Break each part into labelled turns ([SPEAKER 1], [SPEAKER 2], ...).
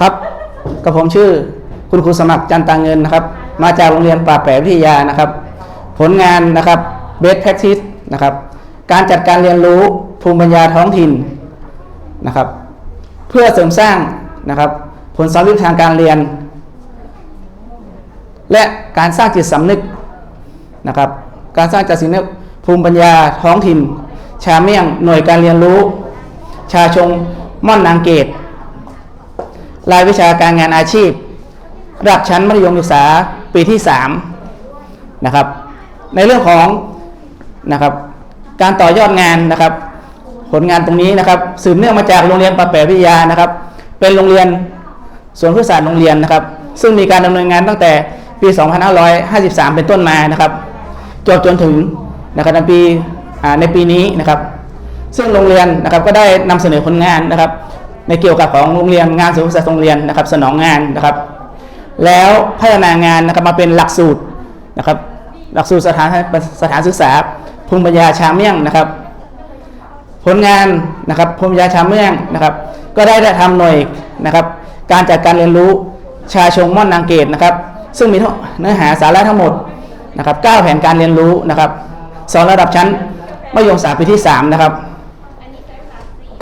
[SPEAKER 1] ครับกับผมชื่อคุณครูสมัครจันตาเงินนะครับ มาจากโรงเรียนป่าแปะวิทยานะครับ ผลงานนะครับ best practice นะครับ การจัดการเรียนรู้ภูมิปัญญาท้องถิ่นนะครับ เพื่อเสริมสร้างนะครับ ผลสำเร็จทางการเรียน และการสร้างจิตสำนึกนะครับ การสร้างจิตสำนึกภูมิปัญญาท้องถิ่น ชาเมี่ยงหน่วยการเรียนรู้ ชาชงม่อนนางเกต รายวิชาการงานอาชีพระดับชั้นมัธยมศึกษาปีที่3นะครับ ในเรื่องของนะครับ การต่อยอดงานนะครับ ผลงานตรงนี้นะครับ สืบเนื่องมาจากโรงเรียนปะแปะวิทยานะครับ เป็นโรงเรียนสวนพฤกษศาสตร์โรงเรียนนะครับ ซึ่งมีการดำเนินงานตั้งแต่ปี 2553 เป็นต้นมานะครับจบจนถึงนะครับในปีในปีนี้นะครับ ซึ่งโรงเรียนนะครับก็ได้นำเสนอผลงานนะครับ ในเกี่ยวกับของโรงเรียนงานศึกษาโรงเรียนนะครับ สนองงานนะครับ แล้วพัฒนางานนะครับมาเป็นหลักสูตรนะครับ หลักสูตรสถานสถานศึกษาภูมิปัญญาชาเมี่ยงนะครับ ผลงานนะครับภูมิปัญญาชาเมี่ยงนะครับ ก็ได้ได้ทำหน่วยนะครับ การจัดการเรียนรู้ชาชงม่อนนางเกตนะครับ ซึ่งมีเนื้อหาสาระทั้งหมดนะครับ9แผนการเรียนรู้นะครับสอนระดับชั้นมัธยมศึกษาปีที่3นะครับ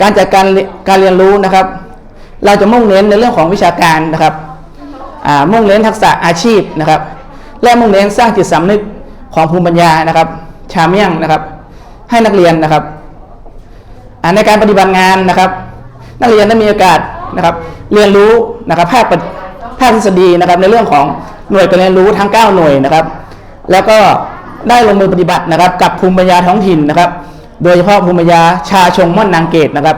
[SPEAKER 1] การจัดการการเรียนรู้นะครับ เราจะมุ่งเน้นในเรื่องของวิชาการนะครับมุ่งเน้นทักษะอาชีพนะครับ และมุ่งเน้นสร้างจิตสำนึกของภูมิปัญญานะครับ ชาเมี่ยงนะครับ ให้นักเรียนนะครับในการปฏิบัติงานนะครับ นักเรียนได้มีโอกาสนะครับ เรียนรู้นะครับภาคภาคทฤษฎีนะครับ ในเรื่องของหน่วยการเรียนรู้ทั้ง 9 หน่วยนะครับ แล้วก็ได้ลงมือปฏิบัตินะครับ กับภูมิปัญญาท้องถิ่นนะครับ โดยเฉพาะภูมิปัญญาชาชงม่อนนางเกตนะครับ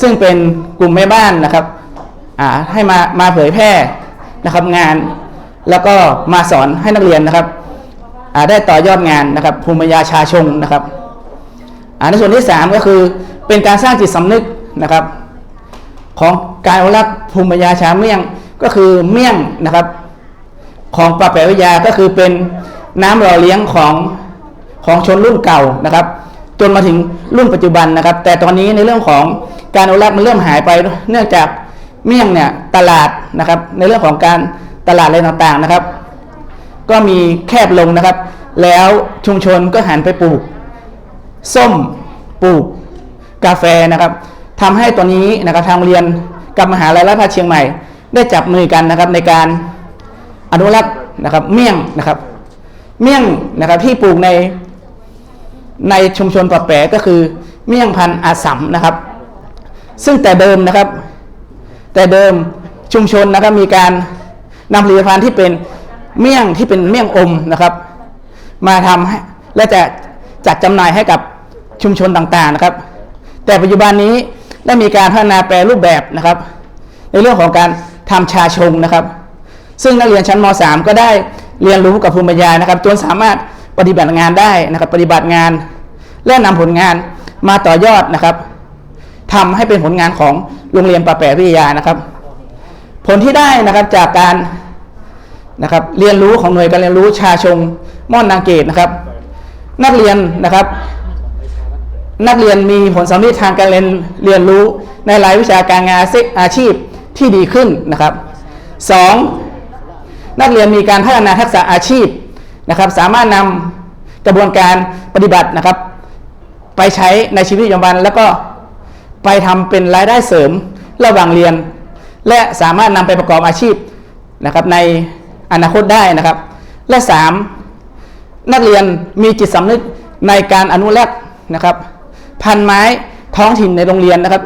[SPEAKER 1] ซึ่งเป็นกลุ่มแม่บ้านนะครับให้มามาเผยแพร่นะครับงาน แล้วก็มาสอนให้นักเรียนนะครับได้ต่อยอดงานนะครับ ภูมิปัญญาชาชงนะครับในส่วนที่ 3 ก็คือเป็นการสร้างจิตสำนึกนะครับ ของการอนุรักษ์ภูมิปัญญาชาเมี่ยงก็คือเมี่ยงนะครับ ของปลาแปะวิทยาก็คือเป็นน้ำหล่อเลี้ยงของของชนรุ่นเก่านะครับ จนมาถึงรุ่นปัจจุบันนะครับ แต่ตอนนี้ในเรื่องของการอนุรักษ์มันเริ่มหายไป เนื่องจากเมี่ยงเนี่ยตลาดนะครับ ในเรื่องของการตลาดอะไรต่างๆนะครับ ก็มีแคบลงนะครับ แล้วชุมชนก็หันไปปลูก ส้มปลูกกาแฟนะครับทำให้ตัวนี้นะครับทางเรียนกับมหาลัยราชภัฏเชียงใหม่ ได้จับมือกันนะครับในการอนุรักษ์นะครับเมี่ยงนะครับ เมี่ยงนะครับที่ปลูกใน ในชุมชนปะแปะก็คือ เมี่ยงพันอาสัมนะครับ ซึ่งแต่เดิมนะครับ แต่เดิมชุมชนนะครับมีการนำผลิตภัณฑ์ที่เป็นเมี่ยงที่เป็นเมี่ยงอมนะครับ มาทำให้และจะจัดจำหน่ายให้กับชุมชนต่างๆนะครับ แต่ปัจจุบันนี้ได้มีการพัฒนาแปรรูปแบบนะครับ ในเรื่องของการทำชาชงนะครับ ซึ่งนักเรียนชั้นม .3 ก็ได้เรียนรู้กับภูมิปัญญานะครับ จนสามารถปฏิบัติงานได้นะครับ ปฏิบัติงาน และนำผลงานมาต่อยอดนะครับทำให้เป็นผลงานของโรงเรียนประแปะวิทยานะครับ ผลที่ได้นะครับจากการนะครับเรียนรู้ของหน่วยการเรียนรู้ชาชงม่อนนางเกตนะครับ นักเรียนนะครับ นักเรียนมีผลสำเร็จทางการเรียนเรียนรู้ในรายวิชาการงานอาชีพที่ดีขึ้นนะครับสองนักเรียนมีการพัฒนาทักษะอาชีพนะครับ สามารถนำกระบวนการปฏิบัตินะครับ ไปใช้ในชีวิตประจำวัน แล้วก็ไปทำเป็นรายได้เสริมระหว่างเรียน และสามารถนำไปประกอบอาชีพนะครับในอนาคตได้นะครับ และสามนักเรียนมีจิตสำนึกในการอนุรักษ์นะครับ พันไม้ท้องถิ่นในโรงเรียนนะครับ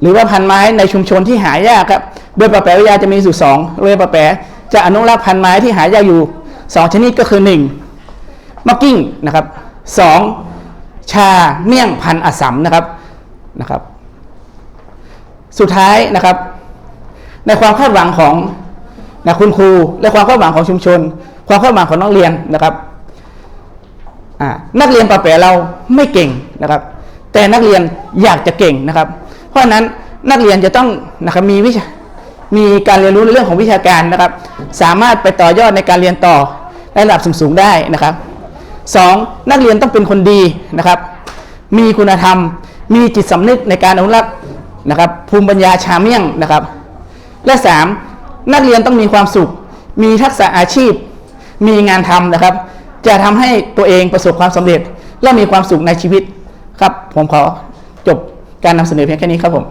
[SPEAKER 1] หรือว่าพันไม้ในชุมชนที่หายากครับโดยปะแปะวิทยาจะมีอยู่สองโรงเรียนปะแปจะอนุรักษ์พันไม้ที่หายากอยู่สองชนิดก็คือหนึ่งมะกิ้งนะครับสอง ชาเมี่ยงพันอสัมนะครับนะครับ สุดท้ายนะครับ ในความคาดหวังของนะคุณครู และความคาดหวังของชุมชน ความคาดหวังของนักเรียนนะครับนักเรียนปะแปะเราไม่เก่งนะครับ แต่นักเรียนอยากจะเก่งนะครับ เพราะฉะนั้นนักเรียนจะต้องนะครับมีวิชามีการเรียนรู้ในเรื่องของวิชาการนะครับ สามารถไปต่อยอดในการเรียนต่อในระดับสูงๆได้นะครับ สองนักเรียนต้องเป็นคนดีนะครับ มีคุณธรรม มีจิตสำนึกในการอนุรักษ์นะครับภูมิปัญญาชาเมี่ยงนะครับ และสามนักเรียนต้องมีความสุข มีทักษะอาชีพ มีงานทำนะครับ จะทำให้ตัวเองประสบความสำเร็จ และมีความสุขในชีวิตครับ ผมขอจบการนำเสนอเพียงแค่นี้ครับผม